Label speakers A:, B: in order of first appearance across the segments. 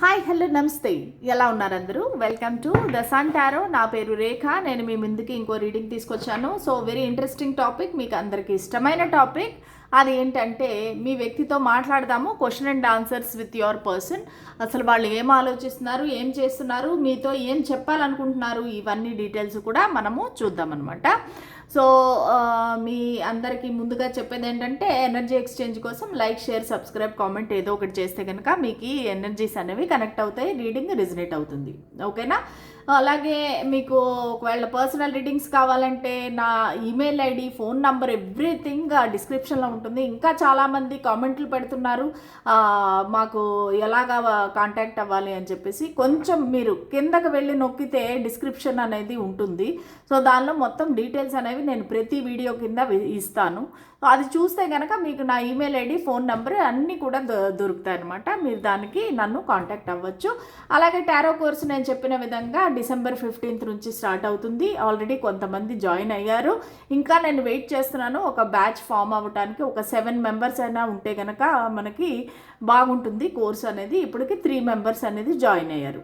A: Hi hello నమస్తే ఎలా ఉన్నారు అందరూ? Welcome to the sun tarot నా పేరు రేఖ నేను మీ ముందుకి ఇంకో రీడింగ్ తీసుకొచ్చాను. సో వెరీ ఇంట్రెస్టింగ్ టాపిక్ మీకు అందరికీ ఇష్టమైన టాపిక్ అది ఏంటంటే మీ వ్యక్తితో మాట్లాడదాము question and answers with your person అసలు వాళ్ళు ఏం ఆలోచిస్తున్నారు ఏం చేస్తున్నారు మీతో ఏం చెప్పాలనుకుంటున్నారు ఇవన్నీ డీటెయిల్స్ కూడా మనము చూద్దామన్నమాట. సో మీ అందరికీ ముందుగా చెప్పేది ఏంటంటే ఎనర్జీ ఎక్స్చేంజ్ కోసం లైక్ షేర్ సబ్స్క్రైబ్ కామెంట్ ఏదో ఒకటి చేస్తే కనుక మీకు ఎనర్జీస్ అనేవి కనెక్ట్ అవుతాయి రీడింగ్ రిజనేట్ అవుతుంది. ఓకేనా అలాగే మీకు ఒకవేళ పర్సనల్ రీడింగ్స్ కావాలంటే నా email ID phone number everything డిస్క్రిప్షన్లో ఉంటుంది. ఇంకా చాలామంది కామెంట్లు పెడుతున్నారు. మాకు ఎలాగా కాంటాక్ట్ అవ్వాలి అని చెప్పేసి కొంచెం మీరు కిందకు వెళ్ళి నొక్కితే డిస్క్రిప్షన్ అనేది ఉంటుంది. సో దానిలో మొత్తం డీటెయిల్స్ అనేవి నేను ప్రతి వీడియో కింద ఇస్తాను. అది చూస్తే కనుక మీకు నా ఈమెయిల్ ఐడి ఫోన్ నెంబర్ అన్నీ కూడా దొరుకుతాయి అనమాట మీరు దానికి నన్ను కాంటాక్ట్ అవ్వచ్చు. అలాగే టారో కోర్స్ నేను చెప్పిన విధంగా డిసెంబర్ ఫిఫ్టీన్త్ నుంచి స్టార్ట్ అవుతుంది. ఆల్రెడీ కొంతమంది జాయిన్ అయ్యారు. ఇంకా నేను వెయిట్ చేస్తున్నాను. ఒక బ్యాచ్ ఫామ్ అవ్వడానికి ఒక సెవెన్ మెంబర్స్ అయినా ఉంటే కనుక మనకి బాగుంటుంది కోర్స్ అనేది. ఇప్పటికి త్రీ మెంబర్స్ అనేది జాయిన్ అయ్యారు.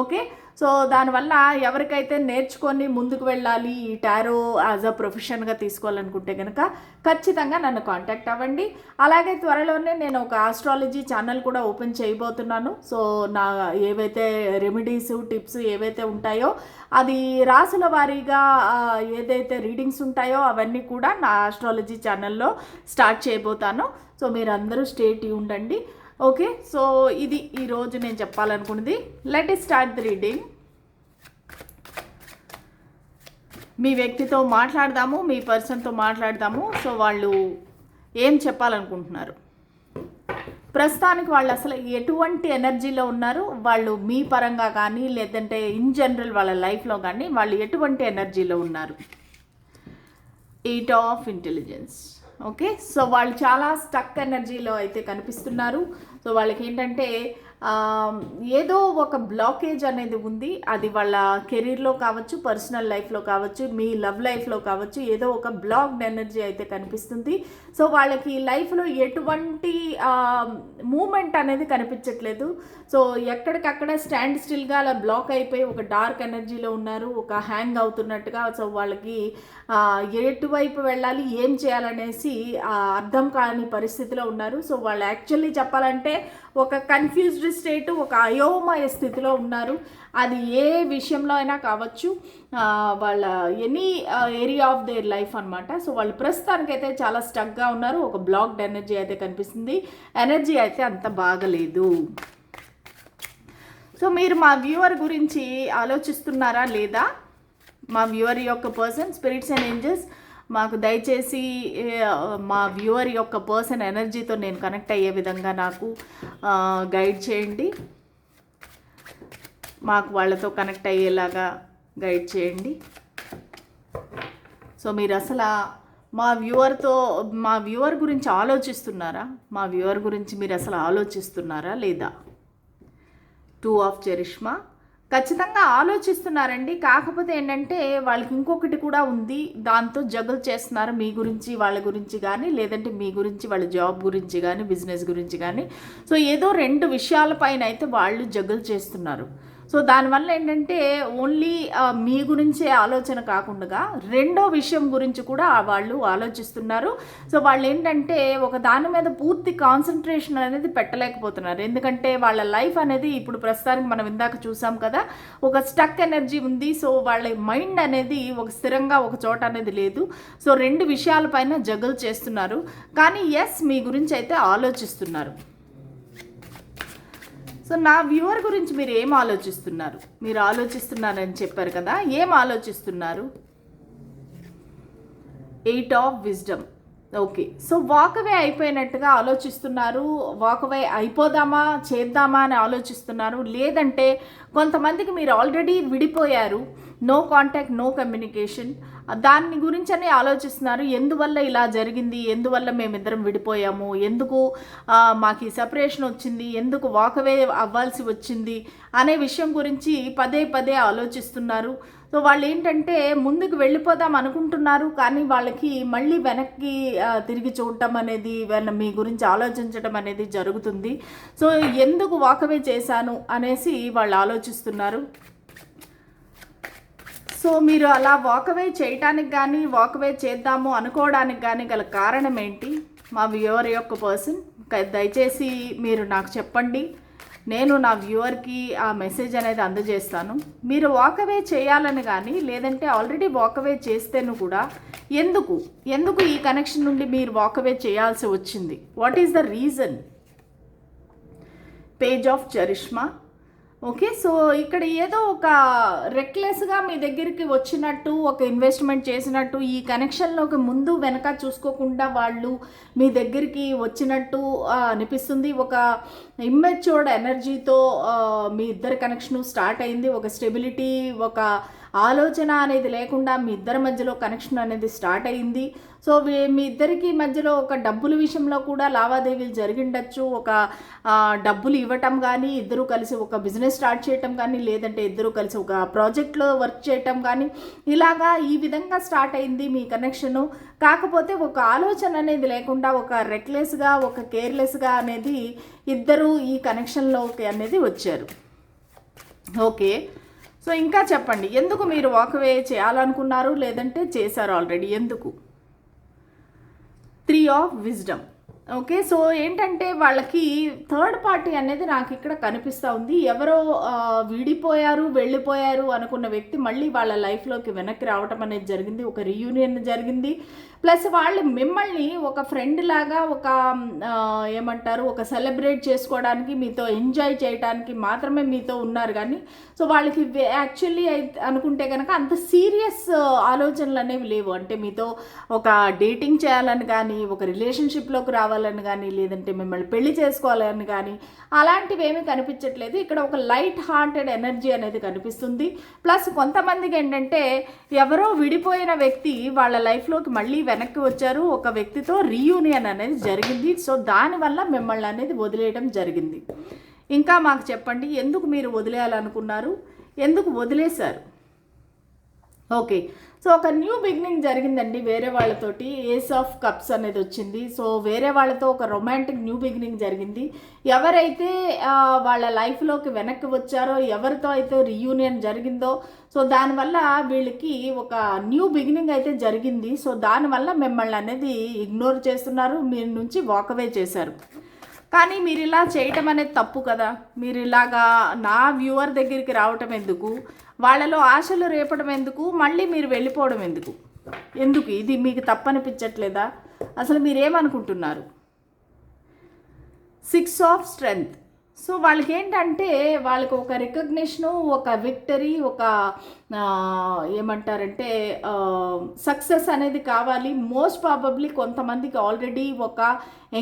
A: ఓకే సో దానివల్ల ఎవరికైతే నేర్చుకొని ముందుకు వెళ్ళాలి ఈ టారో యాజ్ అ ప్రొఫెషన్గా తీసుకోవాలనుకుంటే కనుక ఖచ్చితంగా నన్ను కాంటాక్ట్ అవ్వండి. అలాగే త్వరలోనే నేను ఒక ఆస్ట్రాలజీ ఛానల్ కూడా ఓపెన్ చేయబోతున్నాను. సో నా ఏవైతే రెమెడీస్ టిప్స్ ఏవైతే ఉంటాయో అది రాసుల వారీగా ఏదైతే రీడింగ్స్ ఉంటాయో అవన్నీ కూడా నా ఆస్ట్రాలజీ ఛానల్లో స్టార్ట్ చేయబోతాను. సో మీరు అందరూ స్టేట్ ఉండండి. ఓకే సో ఇది ఈరోజు నేను చెప్పాలనుకున్నది. Let us start the reading మీ వ్యక్తితో మాట్లాడదాము మీ పర్సన్తో మాట్లాడదాము. సో వాళ్ళు ఏం చెప్పాలనుకుంటున్నారు? ప్రస్తుతానికి వాళ్ళు అసలు ఎటువంటి ఎనర్జీలో ఉన్నారు? వాళ్ళు మీ పరంగా కానీ లేదంటే ఇన్ జనరల్ వాళ్ళ లైఫ్లో కానీ వాళ్ళు ఎటువంటి ఎనర్జీలో ఉన్నారు? Eight of intelligence okay? So వాళ్ళు చాలా స్టక్ ఎనర్జీలో అయితే కనిపిస్తున్నారు. సో వాళ్ళకి ఏంటంటే ఏదో ఒక బ్లాకేజ్ అనేది ఉంది. అది వాళ్ళ కెరీర్లో కావచ్చు పర్సనల్ లైఫ్లో కావచ్చు మీ లవ్ లైఫ్లో కావచ్చు ఏదో ఒక బ్లాక్డ్ ఎనర్జీ అయితే కనిపిస్తుంది. సో వాళ్ళకి లైఫ్లో ఎటువంటి మూమెంట్ అనేది కనిపించట్లేదు. సో ఎక్కడికక్కడ స్టాండ్ స్టిల్గా అలా బ్లాక్ అయిపోయి ఒక డార్క్ ఎనర్జీలో ఉన్నారు ఒక హ్యాంగ్ అవుతున్నట్టుగా. సో వాళ్ళకి ఎటువైపు వెళ్ళాలి ఏం చేయాలనేసి అర్థం కాని పరిస్థితిలో ఉన్నారు. సో వాళ్ళు యాక్చువల్లీ చెప్పాలంటే ఒక కన్ఫ్యూజ్డ్ స్టేట్ ఒక అయోమయ స్థితిలో ఉన్నారు. అది ఏ విషయంలో అయినా కావచ్చు వాళ్ళ any area of their life అన్నమాట. సో వాళ్ళు ప్రస్తుతానికైతే చాలా స్టక్గా ఉన్నారు. ఒక బ్లాక్డ్ ఎనర్జీ అయితే కనిపిస్తుంది. ఎనర్జీ అయితే అంత బాగలేదు. సో మీరు మా వ్యూవర్ గురించి ఆలోచిస్తున్నారా లేదా? మా వ్యూవర్ యొక్క పర్సన్ స్పిరిట్స్ అండ్ ఏంజల్స్ మాకు దయచేసి మా వ్యూవర్ యొక్క పర్సన్ ఎనర్జీతో నేను కనెక్ట్ అయ్యే విధంగా నాకు గైడ్ చేయండి. మాకు వాళ్ళతో కనెక్ట్ అయ్యేలాగా గైడ్ చేయండి. సో మీరు అసలు మా వ్యూవర్తో మా వ్యూవర్ గురించి ఆలోచిస్తున్నారా? మా వ్యూవర్ గురించి మీరు అసలు ఆలోచిస్తున్నారా లేదా? Two of charisma? ఖచ్చితంగా ఆలోచిస్తున్నారండి. కాకపోతే ఏంటంటే వాళ్ళకి ఇంకొకటి కూడా ఉంది. దాంతో జగులు చేస్తున్నారు మీ గురించి వాళ్ళ గురించి కానీ లేదంటే మీ గురించి వాళ్ళ జాబ్ గురించి కానీ బిజినెస్ గురించి కానీ సో ఏదో రెండు విషయాలపైన అయితే వాళ్ళు జగులు చేస్తున్నారు. సో దానివల్ల ఏంటంటే ఓన్లీ మీ గురించే ఆలోచన కాకుండా రెండో విషయం గురించి కూడా వాళ్ళు ఆలోచిస్తున్నారు. సో వాళ్ళు ఏంటంటే ఒక దాని మీద పూర్తి కాన్సన్ట్రేషన్ అనేది పెట్టలేకపోతున్నారు. ఎందుకంటే వాళ్ళ లైఫ్ అనేది ఇప్పుడు ప్రస్తుతానికి మనం ఇందాక చూసాం కదా ఒక స్టక్ ఎనర్జీ ఉంది. సో వాళ్ళ మైండ్ అనేది ఒక స్థిరంగా ఒక చోట అనేది లేదు. సో రెండు విషయాలపైన జగల్ చేస్తున్నారు. కానీ ఎస్ మీ గురించి అయితే ఆలోచిస్తున్నారు. సో నా వ్యూవర్ గురించి మీరు ఏం ఆలోచిస్తున్నారు? మీరు ఆలోచిస్తున్నారని చెప్పారు కదా ఏం ఆలోచిస్తున్నారు? Eight of wisdom okay so walkaway అయిపోయినట్టుగా ఆలోచిస్తున్నారు. వాకవే అయిపోదామా చేద్దామా అని ఆలోచిస్తున్నారు. లేదంటే కొంతమందికి మీరు ఆల్రెడీ విడిపోయారు. నో కాంటాక్ట్ నో కమ్యూనికేషన్ దాని గురించనే ఆలోచిస్తున్నారు. ఎందువల్ల ఇలా జరిగింది? ఎందువల్ల మేమిద్దరం విడిపోయాము? ఎందుకు మాకు ఈ సెపరేషన్ వచ్చింది? ఎందుకు వాకవే అవ్వాల్సి వచ్చింది? అనే విషయం గురించి పదే పదే ఆలోచిస్తున్నారు. సో వాళ్ళు ఏంటంటే ముందుకు వెళ్ళిపోదాం అనుకుంటున్నారు కానీ వాళ్ళకి మళ్ళీ వెనక్కి తిరిగి చూడటం అనేది మీ గురించి ఆలోచించడం అనేది జరుగుతుంది. సో ఎందుకు వాకవే చేశాను అనేసి వాళ్ళు ఆలోచిస్తున్నారు. సో మీరు అలా వాకవే చేయటానికి కానీ వాకవే చేద్దాము అనుకోవడానికి కానీ గల కారణం ఏంటి? మా వ్యూవర్ యొక్క పర్సన్ దయచేసి మీరు నాకు చెప్పండి. నేను నా వ్యూవర్కి ఆ మెసేజ్ అనేది అందజేస్తాను. మీరు వాకవే చేయాలని కానీ లేదంటే ఆల్రెడీ వాకవే చేస్తేను కూడా ఎందుకు? ఎందుకు ఈ కనెక్షన్ నుండి మీరు వాకవే చేయాల్సి వచ్చింది? What is the reason page of charisma okay so ఇక్కడ ఏదో ఒక రెక్లెస్గా మీ దగ్గరికి వచ్చినట్టు ఒక ఇన్వెస్ట్మెంట్ చేసినట్టు ఈ కనెక్షన్లోకి ముందు వెనక చూసుకోకుండా వాళ్ళు మీ దగ్గరికి వచ్చినట్టు అనిపిస్తుంది. ఒక ఇమ్మెచ్యూర్డ్ ఎనర్జీతో మీ ఇద్దరి కనెక్షన్ స్టార్ట్ అయింది. ఒక స్టెబిలిటీ ఒక ఆలోచన అనేది లేకుండా మీ ఇద్దరి మధ్యలో కనెక్షన్ అనేది స్టార్ట్ అయింది. సో మీ ఇద్దరికి మధ్యలో ఒక డబ్బుల విషయంలో కూడా లావాదేవీలు జరిగిండొచ్చు. ఒక డబ్బులు ఇవ్వటం కానీ ఇద్దరు కలిసి ఒక బిజినెస్ స్టార్ట్ చేయటం కానీ లేదంటే ఇద్దరు కలిసి ఒక ప్రాజెక్ట్లో వర్క్ చేయటం కానీ ఇలాగా ఈ విధంగా స్టార్ట్ అయింది మీ కనెక్షను. కాకపోతే ఒక ఆలోచన అనేది లేకుండా ఒక రెక్లెస్గా ఒక కేర్లెస్గా అనేది ఇద్దరు ఈ కనెక్షన్లోకి అనేది వచ్చారు. ఓకే. సో ఇంకా చెప్పండి ఎందుకు మీరు వాకవే చేయాలనుకున్నారు? లేదంటే చేశారు ఆల్రెడీ ఎందుకు? Three of wisdom okay so ఏంటంటే వాళ్ళకి థర్డ్ పార్టీ అనేది నాకు ఇక్కడ కనిపిస్తూ ఉంది. ఎవరో విడిపోయారు వెళ్ళిపోయారు అనుకున్న వ్యక్తి మళ్ళీ వాళ్ళ లైఫ్లోకి వెనక్కి రావటం అనేది జరిగింది. ఒక రీయూనియన్ జరిగింది. ప్లస్ వాళ్ళు మిమ్మల్ని ఒక ఫ్రెండ్ లాగా ఒక ఏమంటారు ఒక సెలబ్రేట్ చేసుకోవడానికి మీతో ఎంజాయ్ చేయడానికి మాత్రమే మీతో ఉన్నారు కానీ సో వాళ్ళకి యాక్చువల్లీ అనుకుంటే కనుక అంత సీరియస్ ఆలోచనలు అనేవి లేవు. అంటే మీతో ఒక డేటింగ్ చేయాలని కానీ ఒక రిలేషన్షిప్లోకి రావాలి కావాలని కానీ లేదంటే మిమ్మల్ని పెళ్ళి చేసుకోవాలని కానీ అలాంటివి ఏమీ కనిపించట్లేదు. ఇక్కడ ఒక లైట్ హార్టెడ్ ఎనర్జీ అనేది కనిపిస్తుంది. ప్లస్ కొంతమందికి ఏంటంటే ఎవరో విడిపోయిన వ్యక్తి వాళ్ళ లైఫ్లోకి మళ్ళీ వెనక్కి వచ్చారు. ఒక వ్యక్తితో రీయూనియన్ అనేది జరిగింది. సో దానివల్ల మిమ్మల్ని అనేది వదిలేయడం జరిగింది. ఇంకా మాకు చెప్పండి ఎందుకు మీరు వదిలేయాలనుకున్నారు? ఎందుకు వదిలేశారు? ఓకే సో ఒక న్యూ బిగినింగ్ జరిగిందండి వేరే వాళ్ళతోటి ఏస్ ఆఫ్ కప్స్ అనేది వచ్చింది. సో వేరే వాళ్ళతో ఒక రొమాంటిక్ న్యూ బిగినింగ్ జరిగింది. ఎవరైతే వాళ్ళ లైఫ్లోకి వెనక్కి వచ్చారో ఎవరితో అయితే రీయూనియన్ జరిగిందో సో దానివల్ల వీళ్ళకి ఒక న్యూ బిగినింగ్ అయితే జరిగింది. సో దానివల్ల మిమ్మల్ని అనేది ఇగ్నోర్ చేస్తున్నారు మీ నుంచి వాకవే చేశారు. కానీ మీరు ఇలా చేయటం అనేది తప్పు కదా. మీరు ఇలాగా నా వ్యూవర్ దగ్గరికి రావటం ఎందుకు? వాళ్ళలో ఆశలు రేపడం ఎందుకు? మళ్ళీ మీరు వెళ్ళిపోవడం ఎందుకు? ఎందుకు? ఇది మీకు తప్పనిపించట్లేదా? అసలు మీరేమనుకుంటున్నారు? సిక్స్ ఆఫ్ స్ట్రెంగ్త్ సో వాళ్ళకి ఏంటంటే వాళ్ళకి ఒక రికగ్నిషను ఒక విక్టరీ ఒక ఏమంటారంటే సక్సెస్ అనేది కావాలి. మోస్ట్ ప్రాబబ్లీ కొంతమందికి ఆల్రెడీ ఒక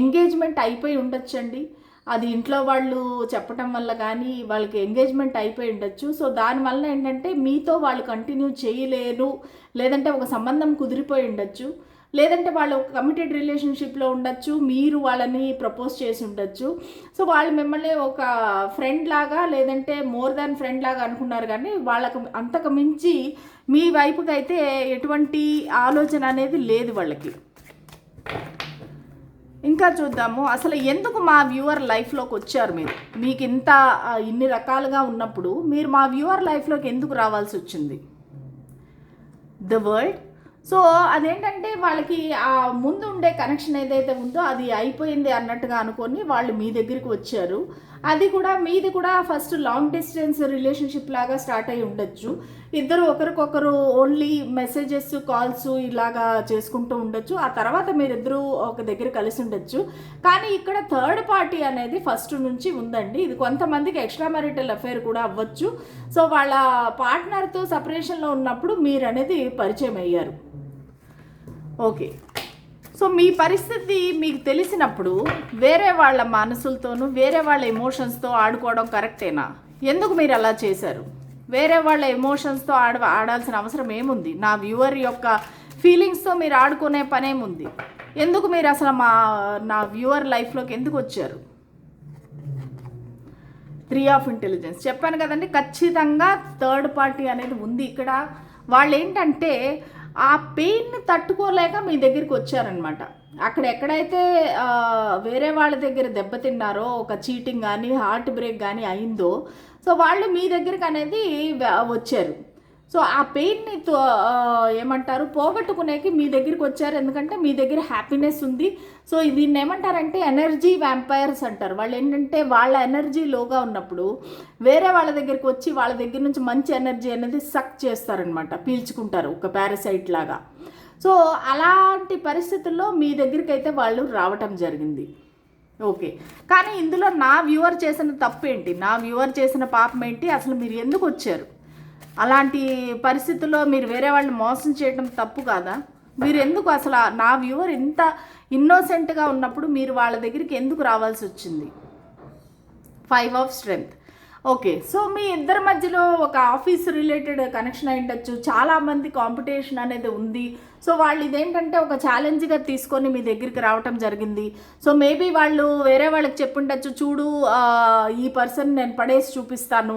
A: ఎంగేజ్మెంట్ అయిపోయి ఉండొచ్చండి. అది ఇంట్లో వాళ్ళు చెప్పటం వల్ల కానీ వాళ్ళకి ఎంగేజ్మెంట్ అయిపోయి ఉండొచ్చు. సో దానివల్ల ఏంటంటే మీతో వాళ్ళు కంటిన్యూ చేయలేరు. లేదంటే ఒక సంబంధం కుదిరిపోయి ఉండొచ్చు. లేదంటే వాళ్ళు ఒక కమిటెడ్ రిలేషన్షిప్లో ఉండొచ్చు. మీరు వాళ్ళని ప్రపోజ్ చేసి ఉండొచ్చు. సో వాళ్ళు మిమ్మల్ని ఒక ఫ్రెండ్ లాగా లేదంటే మోర్ దాన్ ఫ్రెండ్ లాగా అనుకున్నారు కానీ వాళ్ళకు అంతకు మించి మీ వైపుకైతే ఎటువంటి ఆలోచన అనేది లేదు వాళ్ళకి. ఇంకా చూద్దాము. అసలు ఎందుకు మా వ్యూవర్ లైఫ్లోకి వచ్చారు మీరు? మీకు ఇంత ఇన్ని రకాలుగా ఉన్నప్పుడు మీరు మా వ్యూవర్ లైఫ్లోకి ఎందుకు రావాల్సి వచ్చింది? The world. సో అదేంటంటే వాళ్ళకి ఆ ముందు ఉండే కనెక్షన్ ఏదైతే ఉందో అది అయిపోయింది అన్నట్టుగా అనుకొని వాళ్ళు మీ దగ్గరికి వచ్చారు. అది కూడా మీది కూడా ఫస్ట్ లాంగ్ డిస్టెన్స్ రిలేషన్షిప్ లాగా స్టార్ట్ అయి ఉండొచ్చు. ఇద్దరు ఒకరికొకరు ఓన్లీ మెసేజెస్ కాల్స్ ఇలాగా చేసుకుంటూ ఉండొచ్చు. ఆ తర్వాత మీరిద్దరూ ఒక దగ్గర కలిసి ఉండొచ్చు. కానీ ఇక్కడ థర్డ్ పార్టీ అనేది ఫస్ట్ నుంచి ఉందండి. ఇది కొంతమందికి ఎక్స్ట్రా మ్యారిటల్ అఫేర్ కూడా అవ్వచ్చు. సో వాళ్ళ పార్ట్నర్తో సపరేషన్లో ఉన్నప్పుడు మీరు అనేది పరిచయం అయ్యారు. ఓకే. సో మీ పరిస్థితి మీకు తెలిసినప్పుడు వేరే వాళ్ళ మనసులతోనూ వేరే వాళ్ళ ఎమోషన్స్తో ఆడుకోవడం కరెక్టేనా? ఎందుకు మీరు అలా చేశారు? వేరే వాళ్ళ ఎమోషన్స్తో ఆడ ఆడాల్సిన అవసరం ఏముంది? నా వ్యూవర్ యొక్క ఫీలింగ్స్తో మీరు ఆడుకునే పనేముంది? ఎందుకు మీరు అసలు మా నా వ్యూవర్ లైఫ్లోకి ఎందుకు వచ్చారు? త్రీ ఆఫ్ ఇంటెలిజెన్స్ చెప్పాను కదండి ఖచ్చితంగా థర్డ్ పార్టీ అనేది ఉంది ఇక్కడ. వాళ్ళు ఏంటంటే ఆ పెయిన్ని తట్టుకోలేక మీ దగ్గరికి వచ్చారనమాట అక్కడ ఎక్కడైతే వేరే వాళ్ళ దగ్గర దెబ్బతిన్నారో ఒక చీటింగ్ కానీ హార్ట్ బ్రేక్ కానీ అయిందో సో వాళ్ళు మీ దగ్గరికి అనేది వచ్చారు. సో ఆ పెయిన్ని తో- ఏమంటారు పోగొట్టుకునేకి మీ దగ్గరికి వచ్చారు. ఎందుకంటే మీ దగ్గర హ్యాపీనెస్ ఉంది. సో దీన్ని ఏమంటారంటే ఎనర్జీ వ్యాంపైర్స్ అంటారు. వాళ్ళు ఏంటంటే వాళ్ళ ఎనర్జీ లోగా ఉన్నప్పుడు వేరే వాళ్ళ దగ్గరికి వచ్చి వాళ్ళ దగ్గర నుంచి మంచి ఎనర్జీ అనేది సక్ చేస్తారనమాట పీల్చుకుంటారు ఒక పారాసైట్ లాగా. సో అలాంటి పరిస్థితుల్లో మీ దగ్గరికి అయితే వాళ్ళు రావటం జరిగింది. ఓకే. కానీ ఇందులో నా వ్యూవర్ చేసిన తప్పు ఏంటి నా వ్యూవర్ చేసిన పాపం ఏంటి? అసలు మీరు ఎందుకు వచ్చారు? అలాంటి పరిస్థితుల్లో మీరు వేరే వాళ్ళని మోసం చేయడం తప్పు కాదా? మీరు ఎందుకు అసలు నా వ్యూవర్ ఇంత ఇన్నోసెంట్గా ఉన్నప్పుడు మీరు వాళ్ళ దగ్గరికి ఎందుకు రావాల్సి వచ్చింది? Five of strength okay so మీ ఇద్దరి మధ్యలో ఒక ఆఫీస్ రిలేటెడ్ కనెక్షన్ అయి ఉండొచ్చు చాలామంది కాంపిటీషన్ అనేది ఉంది. సో వాళ్ళు ఇదేంటంటే ఒక ఛాలెంజ్గా తీసుకొని మీ దగ్గరికి రావటం జరిగింది. సో మేబీ వాళ్ళు వేరే వాళ్ళకి చెప్పుండొచ్చు చూడు ఈ పర్సన్ నేను పడేసి చూపిస్తాను.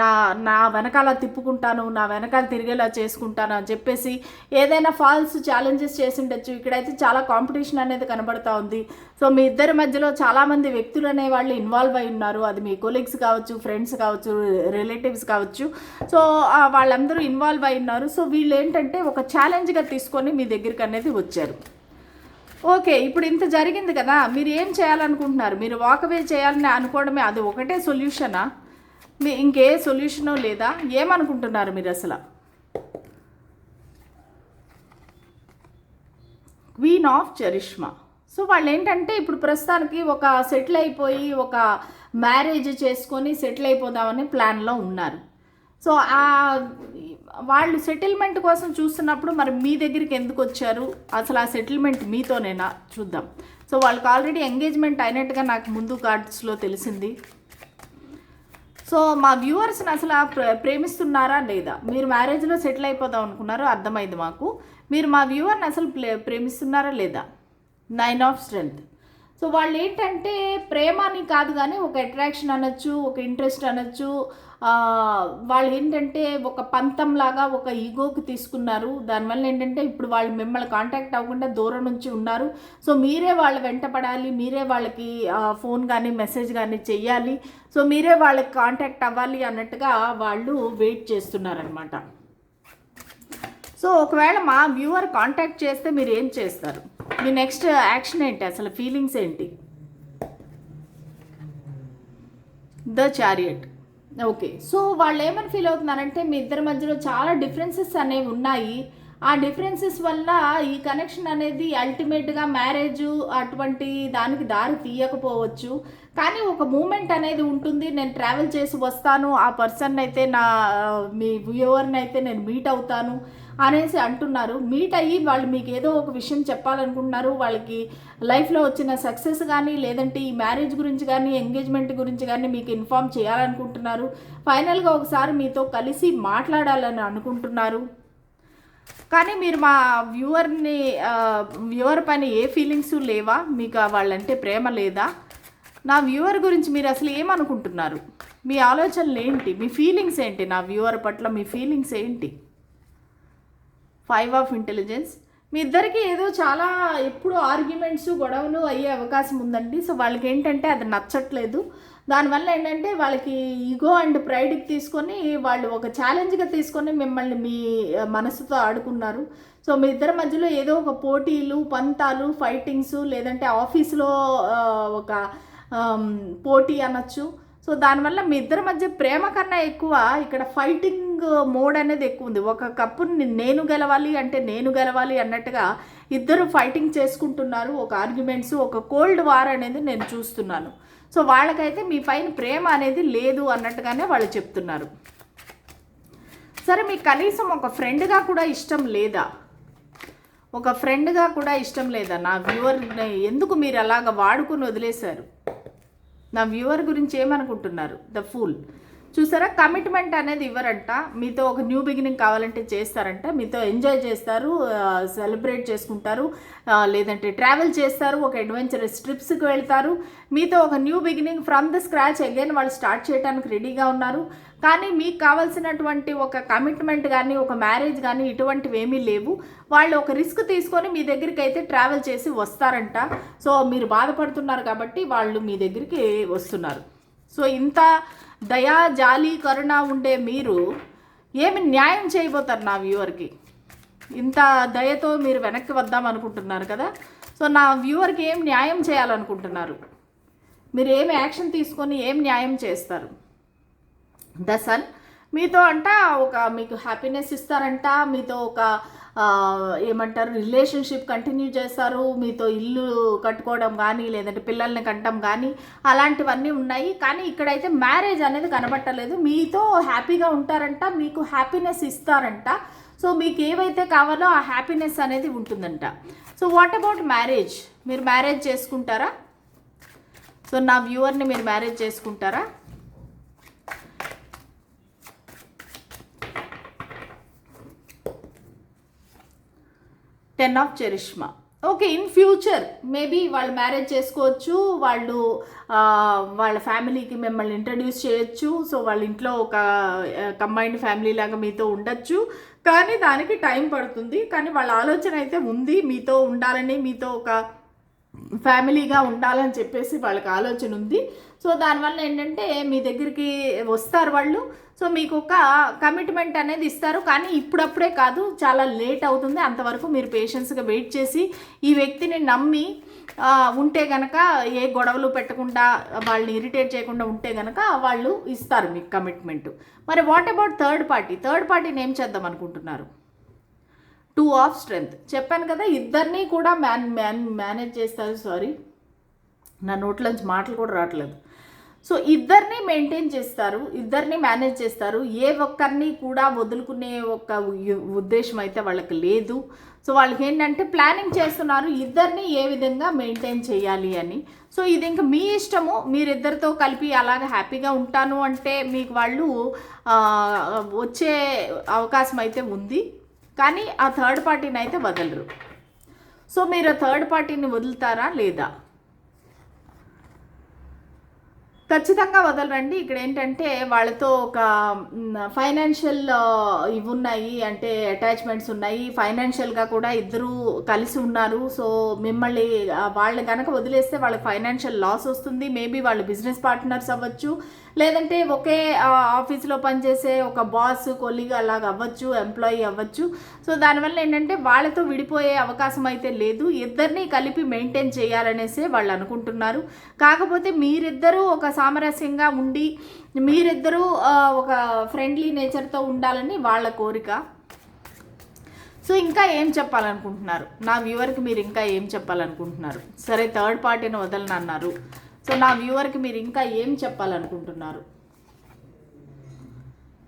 A: నా నా వెనకాల తిప్పుకుంటాను నా వెనకాల తిరిగేలా చేసుకుంటాను అని చెప్పేసి ఏదైనా ఫాల్స్ ఛాలెంజెస్ చేసి ఉండొచ్చు ఇక్కడైతే చాలా కాంపిటీషన్ అనేది కనబడతా ఉంది. సో మీ ఇద్దరి మధ్యలో చాలామంది వ్యక్తులు అనే వాళ్ళు ఇన్వాల్వ్ అయి ఉన్నారు. అది మీ కొలీగ్స్ కావచ్చు ఫ్రెండ్స్ కావచ్చు రిలేటివ్స్ కావచ్చు. సో వాళ్ళందరూ ఇన్వాల్వ్ అయి ఉన్నారు. సో వీళ్ళు ఏంటంటే ఒక తీసుకొని మీ దగ్గరికి అనేది వచ్చారు. ఓకే ఇప్పుడు ఇంత జరిగింది కదా మీరు ఏం చేయాలనుకుంటున్నారు? మీరు వాకవే చేయాలని అనుకోవడమే అది ఒకటే సొల్యూషనా మీ ఇంకే సొల్యూషను లేదా? ఏమనుకుంటున్నారు మీరు అసలు? క్వీన్ ఆఫ్ చరిష్మా సో వాళ్ళు ఏంటంటే ఇప్పుడు ప్రస్తుతానికి ఒక సెటిల్ అయిపోయి ఒక మ్యారేజ్ చేసుకొని సెటిల్ అయిపోదామని ప్లాన్లో ఉన్నారు. సో ఆ వాళ్ళు సెటిల్మెంట్ కోసం చూస్తున్నప్పుడు మరి మీ దగ్గరికి ఎందుకు వచ్చారు? అసలు ఆ సెటిల్మెంట్ మీతోనేనా? చూద్దాం. సో వాళ్ళకి ఆల్రెడీ ఎంగేజ్మెంట్ అయినట్టుగా నాకు ముందు కార్డ్స్లో తెలిసింది. సో మా వ్యూవర్స్ని అసలు ఆ ప్రేమిస్తున్నారా లేదా? మీరు మ్యారేజ్లో సెటిల్ అయిపోదాం అనుకున్నారు అర్థమైంది మాకు. మీరు మా వ్యూవర్ని అసలు ప్రేమిస్తున్నారా లేదా? నైన్ ఆఫ్ స్ట్రెంగ్త్ సో వాళ్ళు ఏంటంటే ప్రేమ అని కాదు కానీ ఒక అట్రాక్షన్ అనొచ్చు ఒక ఇంట్రెస్ట్ అనొచ్చు. వాళ్ళు ఏంటంటే ఒక పంతం లాగా ఒక ఈగోకి తీసుకున్నారు. దానివల్ల ఏంటంటే ఇప్పుడు వాళ్ళు మిమ్మల్ని కాంటాక్ట్ అవ్వకుండా దూరం నుంచి ఉన్నారు. సో మీరే వాళ్ళు వెంటపడాలి మీరే వాళ్ళకి ఫోన్ కానీ మెసేజ్ కానీ చెయ్యాలి. సో మీరే వాళ్ళకి కాంటాక్ట్ అవ్వాలి అన్నట్టుగా వాళ్ళు వెయిట్ చేస్తున్నారనమాట సో ఒకవేళ మా వ్యూవర్ కాంటాక్ట్ చేస్తే మీరు ఏం చేస్తారు? మీ నెక్స్ట్ యాక్షన్ ఏంటి? అసలు ఫీలింగ్స్ ఏంటి? The chariot. ఓకే. సో వాళ్ళు ఏమని ఫీల్ అవుతున్నారంటే మీ ఇద్దరి మధ్యలో చాలా డిఫరెన్సెస్ అనేవి ఉన్నాయి. ఆ డిఫరెన్సెస్ వల్ల ఈ కనెక్షన్ అనేది అల్టిమేట్గా మ్యారేజ్ అటువంటి దానికి దారి తీయకపోవచ్చు. కానీ ఒక మూమెంట్ అనేది ఉంటుంది. నేను ట్రావెల్ చేసి వస్తాను. ఆ పర్సన్ అయితే నా మీ వ్యూవర్ని అయితే నేను మీట్ అవుతాను. అనేసి అంటున్నారు. మీట్ అయ్యి వాళ్ళు మీకు ఏదో ఒక విషయం చెప్పాలనుకుంటున్నారు. వాళ్ళకి లైఫ్లో వచ్చిన సక్సెస్ కానీ లేదంటే ఈ మ్యారేజ్ గురించి కానీ ఎంగేజ్మెంట్ గురించి కానీ మీకు ఇన్ఫామ్ చేయాలనుకుంటున్నారు. ఫైనల్గా ఒకసారి మీతో కలిసి మాట్లాడాలని అనుకుంటున్నారు. కానీ మీరు మా వ్యూవర్ని వ్యూవర్ పైన ఏ ఫీలింగ్స్ లేవా? మీకు వాళ్ళంటే ప్రేమ లేదా? నా వ్యూవర్ గురించి మీరు అసలు ఏమనుకుంటున్నారు? మీ ఆలోచనలు ఏంటి? మీ ఫీలింగ్స్ ఏంటి? నా వ్యూవర్ పట్ల మీ ఫీలింగ్స్ ఏంటి? Five of intelligence. మీ ఇద్దరికి ఏదో చాలా ఎప్పుడు ఆర్గ్యుమెంట్స్ గొడవలు అయ్యే అవకాశం ఉందండి. సో వాళ్ళకి ఏంటంటే అది నచ్చట్లేదు. దానివల్ల ఏంటంటే వాళ్ళకి ఈగో అండ్ ప్రైడ్కి తీసుకొని వాళ్ళు ఒక ఛాలెంజ్గా తీసుకొని మిమ్మల్ని మీ మనసుతో ఆడుకున్నారు. సో మీ ఇద్దరి మధ్యలో ఏదో ఒక పోటీలు పంతాలు ఫైటింగ్స్ లేదంటే ఆఫీస్లో ఒక పోటీ అనొచ్చు. సో దానివల్ల మీ ఇద్దరి మధ్య ప్రేమ కన్నా ఎక్కువ ఇక్కడ ఫైటింగ్ మోడ్ అనేది ఎక్కువ ఉంది. ఒక కప్పుని నేను గెలవాలి అంటే నేను గెలవాలి అన్నట్టుగా ఇద్దరు ఫైటింగ్ చేసుకుంటున్నారు. ఒక ఆర్గ్యుమెంట్స్ ఒక కోల్డ్ వార్ అనేది నేను చూస్తున్నాను. సో వాళ్ళకైతే మీ పైన ప్రేమ అనేది లేదు అన్నట్టుగానే వాళ్ళు చెప్తున్నారు. సరే మీకు కనీసం ఒక ఫ్రెండ్గా కూడా ఇష్టం లేదా? ఒక ఫ్రెండ్గా కూడా ఇష్టం లేదా? నా వ్యూవర్ ఎందుకు మీరు అలాగ వాడుకుని వదిలేశారు? నా వ్యూవర్ గురించి ఏమనుకుంటున్నారు? The fool. చూసారా? కమిట్మెంట్ అనేది ఇవ్వరంట. మీతో ఒక న్యూ బిగినింగ్ కావాలంటే చేస్తారంట. మీతో ఎంజాయ్ చేస్తారు సెలబ్రేట్ చేసుకుంటారు లేదంటే ట్రావెల్ చేస్తారు ఒక అడ్వెంచరస్ ట్రిప్స్కి వెళ్తారు. మీతో ఒక new beginning from the scratch again వాళ్ళు స్టార్ట్ చేయడానికి రెడీగా ఉన్నారు. కానీ మీకు కావాల్సినటువంటి ఒక కమిట్మెంట్ కానీ ఒక మ్యారేజ్ కానీ ఇటువంటివి ఏమీ లేవు. వాళ్ళు ఒక రిస్క్ తీసుకొని మీ దగ్గరికి అయితే ట్రావెల్ చేసి వస్తారంట. సో మీరు బాధపడుతున్నారు కాబట్టి వాళ్ళు మీ దగ్గరికి వస్తున్నారు. సో ఇంత దయా జాలి కరుణ ఉండే మీరు ఏమి న్యాయం చేయబోతారు నా వ్యూవర్కి? ఇంత దయతో మీరు వెనక్కి వద్దాం అనుకుంటున్నారు కదా? సో నా వ్యూవర్కి ఏం న్యాయం చేయాలనుకుంటున్నారు? మీరు ఏం యాక్షన్ తీసుకొని ఏం న్యాయం చేస్తారు? ద సన్ మీతో అంట ఒక మీకు హ్యాపీనెస్ ఇస్తారంట మీతో ఒక ఏమంటారు రిలేషన్షిప్ కంటిన్యూ చేస్తారు మీతో ఇల్లు కట్టుకోవడం కానీ లేదంటే పిల్లల్ని కంటం కానీ అలాంటివన్నీ ఉన్నాయి. కానీ ఇక్కడైతే మ్యారేజ్ అనేది కనబట్టలేదు. మీతో హ్యాపీగా ఉంటారంట మీకు హ్యాపీనెస్ ఇస్తారంట. సో మీకు ఏవైతే కావాలో ఆ హ్యాపీనెస్ అనేది ఉంటుందంట. సో వాట్ అబౌట్ మ్యారేజ్ మీరు మ్యారేజ్ చేసుకుంటారా? సో నా వ్యూవర్ని మీరు మ్యారేజ్ చేసుకుంటారా? Ten of charisma. Okay in future maybe వాళ్ళు మ్యారేజ్ చేసుకోవచ్చు వాళ్ళు వాళ్ళ ఫ్యామిలీకి మిమ్మల్ని ఇంట్రడ్యూస్ చేయొచ్చు సో వాళ్ళ ఇంట్లో ఒక కంబైన్డ్ ఫ్యామిలీ లాగా మీతో ఉండొచ్చు కానీ దానికి టైం పడుతుంది కానీ వాళ్ళ ఆలోచన అయితే ఉంది మీతో ఉండాలని మీతో ఒక ఫ్యామిలీగా ఉండాలని చెప్పేసి వాళ్ళకి ఆలోచన ఉంది. సో దానివల్ల ఏంటంటే మీ దగ్గరికి వస్తారు వాళ్ళు సో మీకు ఒక కమిట్మెంట్ అనేది ఇస్తారు. కానీ ఇప్పుడప్పుడే కాదు చాలా లేట్ అవుతుంది. అంతవరకు మీరు పేషెన్స్గా వెయిట్ చేసి ఈ వ్యక్తిని నమ్మి ఉంటే గనక ఏ గొడవలు పెట్టకుండా వాళ్ళని ఇరిటేట్ చేయకుండా ఉంటే గనక వాళ్ళు ఇస్తారు మీకు కమిట్మెంట్ మరి what about third party third పార్టీని ఏం చేద్దాం అనుకుంటున్నారు? టూ ఆఫ్ స్ట్రెంగ్త్ చెప్పాను కదా ఇద్దరిని కూడా మ్యాన్ మ్యాన్ మేనేజ్ చేస్తారు. సారీ నా నోట్లోంచి మాటలు కూడా రావట్లేదు. సో ఇద్దరిని మెయింటైన్ చేస్తారు ఇద్దరిని మేనేజ్ చేస్తారు. ఏ ఒక్కరిని కూడా వదులుకునే ఒక ఉద్దేశం అయితే వాళ్ళకి లేదు. సో వాళ్ళకి ఏంటంటే ప్లానింగ్ చేస్తున్నారు ఇద్దరిని ఏ విధంగా మెయింటైన్ చేయాలి అని. సో ఇది ఇంకా మీ ఇష్టము మీరిద్దరితో కలిపి అలాగ హ్యాపీగా ఉంటాను అంటే మీకు వాళ్ళు వచ్చే అవకాశం అయితే ఉంది. కానీ ఆ థర్డ్ పార్టీని అయితే వదలరు. సో మీరు ఆ థర్డ్ పార్టీని వదులుతారా లేదా? ఖచ్చితంగా వదలరండి. ఇక్కడ ఏంటంటే వాళ్ళతో ఒక ఫైనాన్షియల్ ఇవి ఉన్నాయి అంటే అటాచ్మెంట్స్ ఉన్నాయి. ఫైనాన్షియల్గా కూడా ఇద్దరు కలిసి ఉన్నారు. సో మిమ్మల్ని వాళ్ళు వాళ్ళని కనుక వదిలేస్తే వాళ్ళకి ఫైనాన్షియల్ లాస్ వస్తుంది. మేబీ వాళ్ళు బిజినెస్ పార్ట్నర్స్ అవ్వచ్చు. లేదంటే ఒకే ఆఫీస్లో పనిచేసే ఒక బాస్ కొలిగ్ అలాగ అవ్వచ్చు ఎంప్లాయీ అవ్వచ్చు. సో దానివల్ల ఏంటంటే వాళ్ళతో విడిపోయే అవకాశం అయితే లేదు. ఇద్దరిని కలిపి మెయింటైన్ చేయాలనేసే వాళ్ళు అనుకుంటున్నారు. కాకపోతే మీరిద్దరూ ఒక సామరస్యంగా ఉండి మీరిద్దరూ ఒక ఫ్రెండ్లీ నేచర్తో ఉండాలని వాళ్ళ కోరిక. సో ఇంకా ఏం చెప్పాలనుకుంటున్నారు? నా వ్యూవర్కి మీరు ఇంకా ఏం చెప్పాలనుకుంటున్నారు? సరే థర్డ్ పార్టీని వదలనన్నారు. సో నా వ్యూవర్కి మీరు ఇంకా ఏం చెప్పాలనుకుంటున్నారు?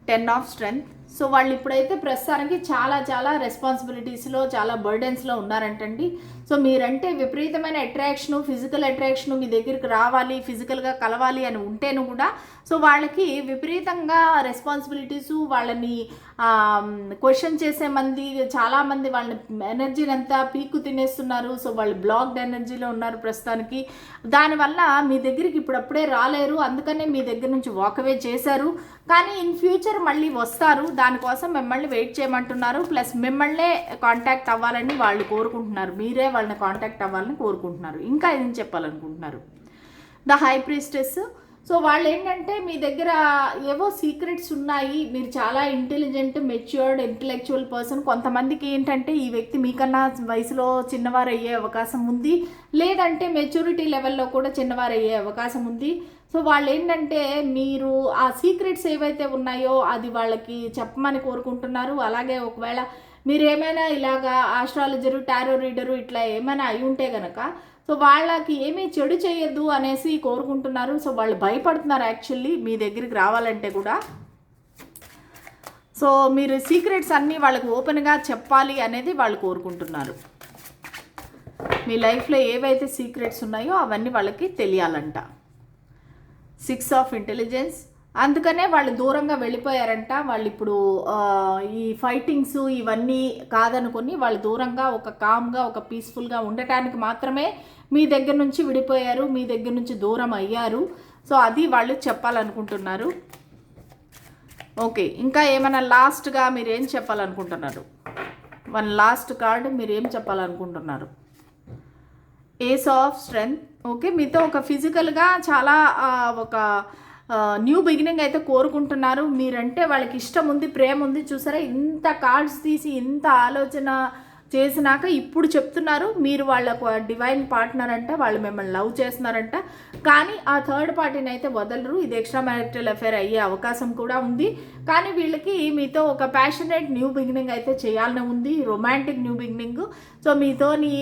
A: టెన్ ఆఫ్ స్ట్రెంగ్త్ సో వాళ్ళు ఇప్పుడైతే ప్రస్తుతానికి చాలా చాలా రెస్పాన్సిబిలిటీస్లో చాలా బర్డెన్స్లో ఉన్నారంటండి. సో మీరంటే విపరీతమైన అట్రాక్షను ఫిజికల్ అట్రాక్షను మీ దగ్గరికి రావాలి ఫిజికల్గా కలవాలి అని ఉంటేను కూడా సో వాళ్ళకి విపరీతంగా రెస్పాన్సిబిలిటీస్ వాళ్ళని క్వశ్చన్ చేసే మంది చాలామంది వాళ్ళ ఎనర్జీని అంతా పీక్కు తినేస్తున్నారు. సో వాళ్ళు బ్లాక్డ్ ఎనర్జీలో ఉన్నారు ప్రస్తుతానికి. దానివల్ల మీ దగ్గరికి ఇప్పుడప్పుడే రాలేరు. అందుకనే మీ దగ్గర నుంచి వాకవే చేశారు. కానీ ఇన్ ఫ్యూచర్ మళ్ళీ వస్తారు. దానికోసం మిమ్మల్ని వెయిట్ చేయమంటున్నారు. ప్లస్ మిమ్మల్నే కాంటాక్ట్ అవ్వాలని వాళ్ళు కోరుకుంటున్నారు. మీరే వాళ్ళని కాంటాక్ట్ అవ్వాలని కోరుకుంటున్నారు. ఇంకా ఏం చెప్పాలనుకుంటున్నారు? ద హై ప్రీస్టెస్ సో వాళ్ళు ఏంటంటే మీ దగ్గర ఏవో సీక్రెట్స్ ఉన్నాయి. మీరు చాలా ఇంటెలిజెంట్ మెచ్యూర్డ్ ఇంటలెక్చువల్ పర్సన్ కొంతమందికి ఏంటంటే ఈ వ్యక్తి మీకన్నా వయసులో చిన్నవారు అయ్యే అవకాశం ఉంది. లేదంటే మెచ్యూరిటీ లెవెల్లో కూడా చిన్నవారు అయ్యే అవకాశం ఉంది. సో వాళ్ళు ఏంటంటే మీరు ఆ సీక్రెట్స్ ఏవైతే ఉన్నాయో అది వాళ్ళకి చెప్పమని కోరుకుంటున్నారు. అలాగే ఒకవేళ మీరు ఏమైనా ఇలాగా ఆస్ట్రాలజరు టారో రీడరు ఇట్లా ఏమైనా అయి ఉంటే గనక సో వాళ్ళకి ఏమీ చెడు చేయొద్దు అనేసి కోరుకుంటున్నారు. సో వాళ్ళు భయపడుతున్నారు యాక్చువల్లీ మీ దగ్గరికి రావాలంటే కూడా. సో మీరు సీక్రెట్స్ అన్నీ వాళ్ళకి ఓపెన్గా చెప్పాలి అనేది వాళ్ళు కోరుకుంటున్నారు. మీ లైఫ్లో ఏవైతే సీక్రెట్స్ ఉన్నాయో అవన్నీ వాళ్ళకి తెలియాలంట. సిక్స్ ఆఫ్ ఇంటెలిజెన్స్ అందుకనే వాళ్ళు దూరంగా వెళ్ళిపోయారంట. వాళ్ళు ఇప్పుడు ఈ ఫైటింగ్స్ ఇవన్నీ కాదనుకొని వాళ్ళు దూరంగా ఒక కామ్గా ఒక పీస్ఫుల్గా ఉండటానికి మాత్రమే మీ దగ్గర నుంచి విడిపోయారు మీ దగ్గర నుంచి దూరం అయ్యారు. సో అది వాళ్ళు చెప్పాలనుకుంటున్నారు. ఓకే ఇంకా ఏమైనా లాస్ట్గా మీరు ఏం చెప్పాలనుకుంటున్నారు? వన్ లాస్ట్ కార్డ్ మీరు ఏం చెప్పాలనుకుంటున్నారు? ఏస్ ఆఫ్ స్ట్రెంగ్త్ ఓకే మీతో ఒక ఫిజికల్గా చాలా ఒక న్యూ బిగినింగ్ అయితే కోరుకుంటున్నారు. మీరంటే వాళ్ళకి ఇష్టం ఉంది ప్రేమ ఉంది. చూసారా? ఇంత కార్డ్స్ తీసి ఇంత ఆలోచన చేసినాక ఇప్పుడు చెప్తున్నారు. మీరు వాళ్ళకు డివైన్ పార్ట్నర్ అంట వాళ్ళు మిమ్మల్ని లవ్ చేస్తున్నారంట. కానీ ఆ థర్డ్ పార్టీని అయితే వదలరు. ఇది ఎక్స్ట్రా మ్యారిటల్ అఫేర్ అయ్యే అవకాశం కూడా ఉంది. కానీ వీళ్ళకి మీతో ఒక ప్యాషనేట్ న్యూ బిగినింగ్ అయితే చేయాలని ఉంది రొమాంటిక్ న్యూ బిగినింగ్ సో మీతోని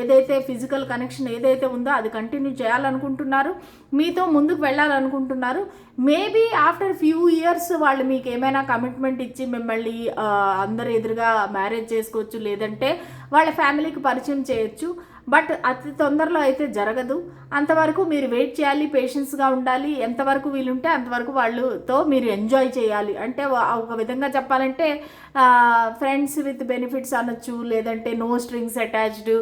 A: ఏదైతే ఫిజికల్ కనెక్షన్ ఏదైతే ఉందో అది కంటిన్యూ చేయాలనుకుంటున్నారు మీతో ముందుకు వెళ్ళాలనుకుంటున్నారు. మేబీ ఆఫ్టర్ ఫ్యూ ఇయర్స్ వాళ్ళు మీకు ఏమైనా కమిట్మెంట్ ఇచ్చి మిమ్మల్ని అందరు ఎదురుగా మ్యారేజ్ చేసుకోవచ్చు లేదంటే వాళ్ళ ఫ్యామిలీకి పరిచయం చేయొచ్చు. బట్ అతి తొందరలో అయితే జరగదు. అంతవరకు మీరు వెయిట్ చేయాలి పేషెన్స్గా ఉండాలి. ఎంతవరకు వీలుంటే అంతవరకు వాళ్ళతో మీరు ఎంజాయ్ చేయాలి. అంటే ఒక విధంగా చెప్పాలంటే ఫ్రెండ్స్ విత్ బెనిఫిట్స్ అనొచ్చు లేదంటే నో స్ట్రింగ్స్ అటాచ్డ్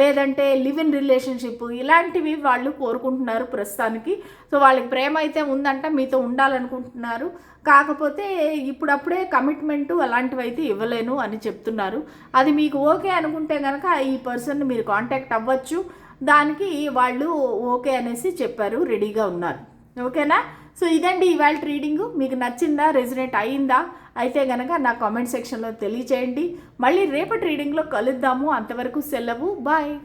A: లేదంటే లివ్ ఇన్ రిలేషన్షిప్ ఇలాంటివి వాళ్ళు కోరుకుంటున్నారు ప్రస్తుతానికి. సో వాళ్ళకి ప్రేమ అయితే ఉందంట మీతో ఉండాలనుకుంటున్నారు. కాకపోతే ఇప్పుడప్పుడే కమిట్మెంట్ అలాంటివి అయితే ఇవ్వలేను అని చెప్తున్నారు. అది మీకు ఓకే అనుకుంటే కనుక ఈ పర్సన్ మీరు కాంటాక్ట్ అవ్వచ్చు. దానికి వాళ్ళు ఓకే అనేసి చెప్పారు రెడీగా ఉన్నారు. ఓకేనా? సో ఇదండి ఇవాళ రీడింగ్. మీకు నచ్చిందా రెజినేట్ అయిందా? అయితే గనక నా కామెంట్ సెక్షన్లో తెలియచేయండి. మళ్ళీ రేపటి రీడింగ్లో కలుద్దాము. అంతవరకు సెలవు. బాయ్.